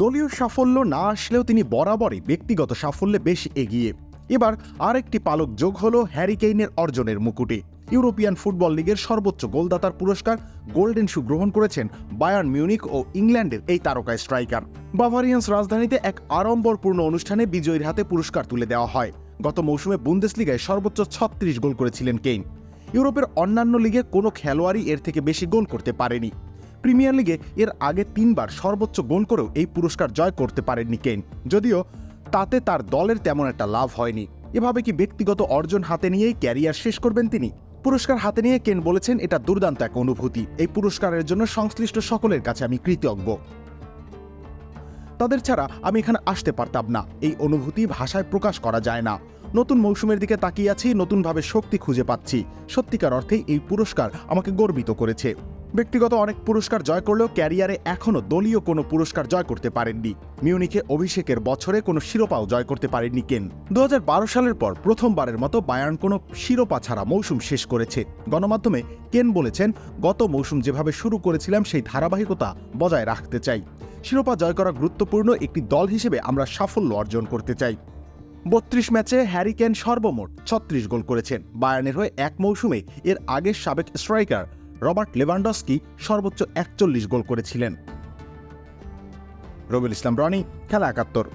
দলীয় সাফল্য না আসলেও তিনি বরাবরই ব্যক্তিগত সাফল্যে বেশ এগিয়ে। এবার আরেকটি পালক যোগ হল হ্যারি কেইনের অর্জনের মুকুটে। ইউরোপিয়ান ফুটবল লিগের সর্বোচ্চ গোলদাতার পুরস্কার গোল্ডেন শু গ্রহণ করেছেন বায়ার্ন মিউনিক ও ইংল্যান্ডের এই তারকা স্ট্রাইকার। বাভারিয়ান্স রাজধানীতে এক আড়ম্বরপূর্ণ অনুষ্ঠানে বিজয়ীর হাতে পুরস্কার তুলে দেওয়া হয়। গত মৌসুমে বুন্দেসলিগায় সর্বোচ্চ ছত্রিশ গোল করেছিলেন কেইন। ইউরোপের অন্যান্য লিগে কোনো খেলোয়াড়ই এর থেকে বেশি গোল করতে পারেনি। প্রিমিয়ার লিগে এর আগে তিনবার সর্বোচ্চ গোল করেও এই পুরস্কার জয় করতে পারেননি কেন যদিও তাতে তার দলের তেমন একটা লাভ হয়নি। এভাবে কি ব্যক্তিগত অর্জন হাতে নিয়েই ক্যারিয়ার শেষ করবেন তিনি? পুরস্কার হাতে নিয়ে কেন বলেছেন, এটা দুর্দান্ত এক অনুভূতি। এই পুরস্কারের জন্য সংশ্লিষ্ট সকলের কাছে আমি কৃতজ্ঞ। তাদের ছাড়া আমি এখানে আসতে পারতাম না। এই অনুভূতি ভাষায় প্রকাশ করা যায় না। নতুন মৌসুমের দিকে তাকিয়ে আছি, নতুনভাবে শক্তি খুঁজে পাচ্ছি। সত্যিকার অর্থেই এই পুরস্কার আমাকে গর্বিত করেছে। ব্যক্তিগত অনেক পুরস্কার জয় করলেও ক্যারিয়ারে এখনও দলীয় কোনো পুরস্কার জয় করতে পারেননি। মিউনিকে অভিষেকের বছরে কোনো শিরোপাও জয় করতে পারেননি কেন। দু হাজার বারো সালের পর প্রথমবারের মতো বায়ার্ন কোনো শিরোপা ছাড়া মৌসুম শেষ করেছে। গণমাধ্যমে কেন বলেছেন, গত মৌসুম যেভাবে শুরু করেছিলাম, সেই ধারাবাহিকতা বজায় রাখতে চাই। শিরোপা জয় করা গুরুত্বপূর্ণ একটি দল হিসেবে আমরা সাফল্য অর্জন করতে চাই। বত্রিশ ম্যাচে হ্যারি কেন সর্বমোট ছত্রিশ গোল করেছেন। বায়ার্নের হয়ে এক মৌসুমে এর আগের সাবেক স্ট্রাইকার রবার্ট লেভানডস্কি সর্বোচ্চ একচল্লিশ গোল করেছিলেন। রবিউল ইসলাম রনি খেলা একাত্তর।